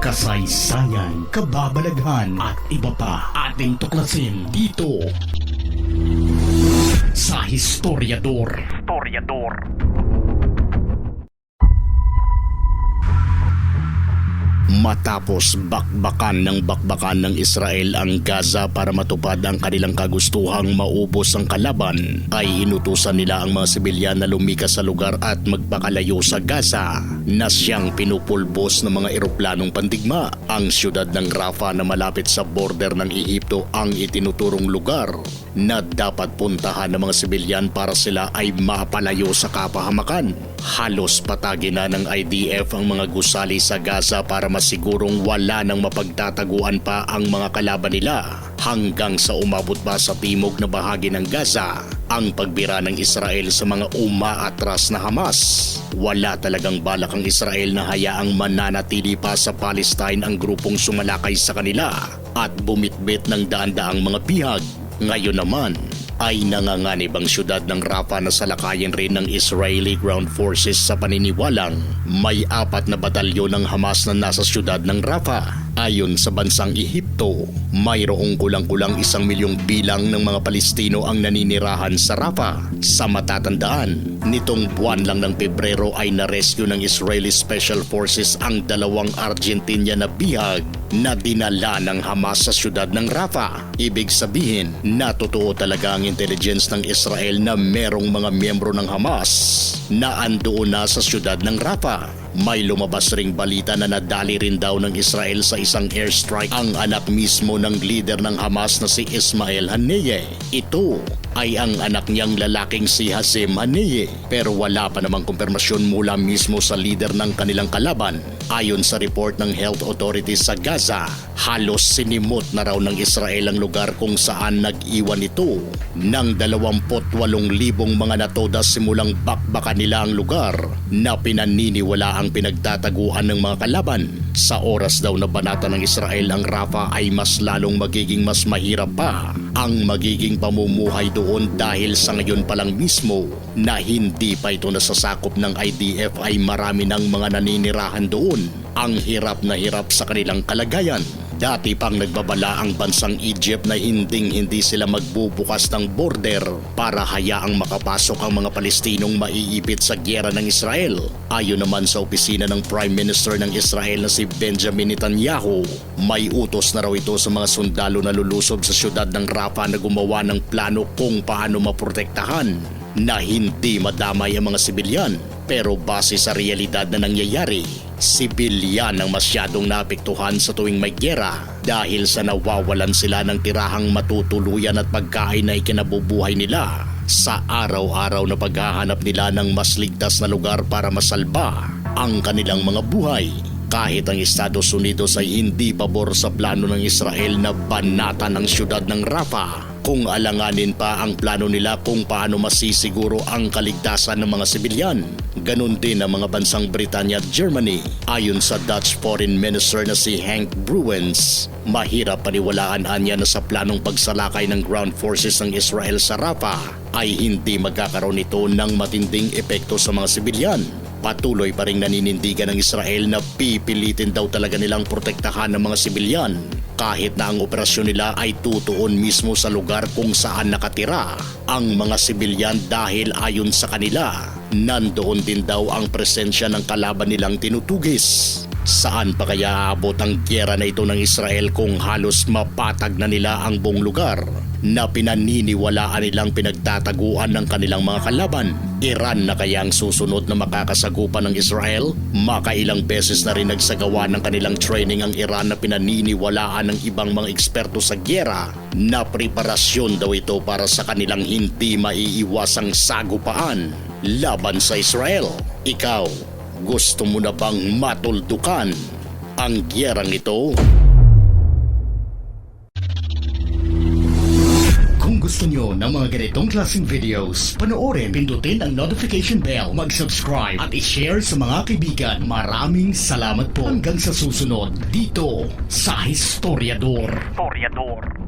kasaysayan, kababalaghan at iba pa ating tuklasin dito sa Historiador. Historiador. Matapos bakbakan ng bakbakan ng Israel ang Gaza para matupad ang kanilang kagustuhang maubos ang kalaban, ay hinutusan nila ang mga sibilyan na lumikas sa lugar at magpakalayo sa Gaza na siyang pinupulbos ng mga eroplanong pandigma. Ang siyudad ng Rafah na malapit sa border ng Ehipto ang itinuturong lugar na dapat puntahan ng mga sibilyan para sila ay mapalayo sa kapahamakan. Halos patagi na ng IDF ang mga gusali sa Gaza para masigurong wala nang mapagtataguan pa ang mga kalaban nila hanggang sa umabot pa sa timog na bahagi ng Gaza ang pagbira ng Israel sa mga umaatras na Hamas. Wala talagang balak ang Israel na hayaang mananatili pa sa Palestine ang grupong sumalakay sa kanila at bumitbit ng daan-daang mga bihag ngayon naman ay nanganganib ang syudad ng Rafah na salakayin rin ng Israeli ground forces sa paniniwalang may apat na batalyon ng Hamas na nasa syudad ng Rafah. Ayon sa bansang Ehipto, mayroong kulang-kulang isang milyong bilang ng mga Palestino ang naninirahan sa Rafah. Sa matatandaan, nitong buwan lang ng Pebrero ay narescue ng Israeli Special Forces ang dalawang Argentina na bihag na dinala ng Hamas sa syudad ng Rafah. Ibig sabihin na totoo talaga ang intelligence ng Israel na merong mga miyembro ng Hamas na andoon na sa syudad ng Rafah. May lumabas ring balita na nadali rin daw ng Israel sa isang airstrike ang anak mismo ng leader ng Hamas na si Ismail Haniyeh. Ito ay ang anak niyang lalaking si Hazem Haniyeh pero wala pa namang kumpirmasyon mula mismo sa leader ng kanilang kalaban. Ayon sa report ng health authorities sa Gaza, halos sinimot na raw ng Israel ang lugar kung saan nag-iwan ito ng 28,000 mga natoda simulang bakbakan nila ang lugar na pinaniniwala ang pinagtataguan ng mga kalaban. Sa oras daw na banata ng Israel ang Rafah ay mas lalong magiging mas mahirap pa ang magiging pamumuhay doon dahil sa ngayon pa lang mismo na hindi pa ito nasasakop ng IDF ay marami ng mga naninirahan doon ang hirap na hirap sa kanilang kalagayan. Dati pang nagbabala ang bansang Egypt na hinding hindi sila magbubukas ng border para hayaang makapasok ang mga Palestinong maiipit sa gyera ng Israel. Ayon naman sa opisina ng Prime Minister ng Israel na si Benjamin Netanyahu, may utos na raw ito sa mga sundalo na lulusob sa syudad ng Rafah na gumawa ng plano kung paano maprotektahan na hindi madamay ang mga sibilyan. Pero base sa realidad na nangyayari, sibilyan ang masyadong naapektuhan sa tuwing may gyera dahil sa nawawalan sila ng tirahang matutuluyan at pagkain na ikinabubuhay nila sa araw-araw na paghahanap nila ng mas ligtas na lugar para masalba ang kanilang mga buhay. Kahit ang Estados Unidos ay hindi pabor sa plano ng Israel na banatan ang syudad ng Rafah kung alanganin pa ang plano nila kung paano masisiguro ang kaligtasan ng mga sibilyan. Ganon din ang mga bansang Britanya at Germany. Ayon sa Dutch Foreign Minister na si Hank Bruins, mahirap paniwalaan anya na sa planong pagsalakay ng ground forces ng Israel sa Rafah ay hindi magkakaroon ito ng matinding epekto sa mga sibilyan. Patuloy pa rin naninindigan ng Israel na pipilitin daw talaga nilang protektahan ng mga sibilyan kahit na ang operasyon nila ay tutuon mismo sa lugar kung saan nakatira ang mga sibilyan dahil ayon sa kanila, nandoon din daw ang presensya ng kalaban nilang tinutugis. Saan pa kaya aabot ang gyera na ito ng Israel kung halos mapatag na nila ang buong lugar na pinaniniwalaan nilang pinagtataguan ng kanilang mga kalaban? Iran na kaya ang susunod na makakasagupan ng Israel? Makailang beses na rin nagsagawa ng kanilang training ang Iran na pinaniniwalaan ng ibang mga eksperto sa gyera na preparasyon daw ito para sa kanilang hindi maiiwasang sagupaan laban sa Israel. Ikaw, gusto mo na bang matuldukan ang gyerang ito? Kung gusto nyo ng mga ganitong klaseng videos, panoorin, pindutin ang notification bell, mag-subscribe at i-share sa mga kaibigan. Maraming salamat po hanggang sa susunod dito sa Historiador. Historiador.